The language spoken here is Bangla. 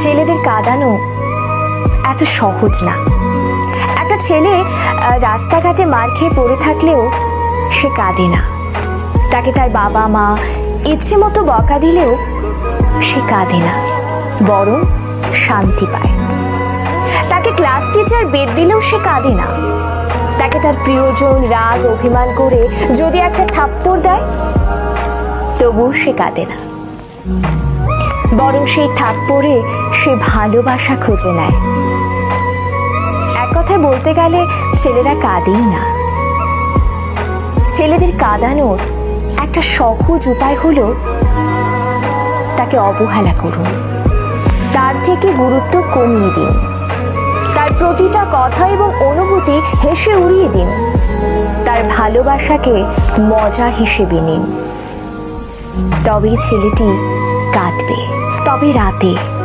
ছেলেদের কাঁদানো এত সহজ না। একটা ছেলে রাস্তাঘাটে মার খেয়ে পড়ে থাকলেও সে কাঁদে না। তাকে তার বাবা মা ইচ্ছে মতো বকা দিলেও সে কাঁদে না, বরং শান্তি পায়। তাকে ক্লাস টিচার বেদ দিলেও সে কাঁদে না। তাকে তার প্রিয়জন, রাগ, অভিমান করে যদি একটা থাপ্পড় দেয়, তবুও সে কাঁদে না। বরং সেই থাপ্পড়ে সে ভালোবাসা খুঁজে নেয়। এক কথায় বলতে গেলে ছেলেরা কাঁদেই না। ছেলেদের কাঁদানোর একটা সহজ উপায় হলো তাকে অবহেলা করুন। তার থেকে গুরুত্ব কমিয়ে দিন। তার প্রতিটা কথা এবং অনুভূতি হেসে উড়িয়ে দিন। তার ভালোবাসাকে মজা হিসেবে নিন। তবেই ছেলেটি কাঁদবে। তবে রাতে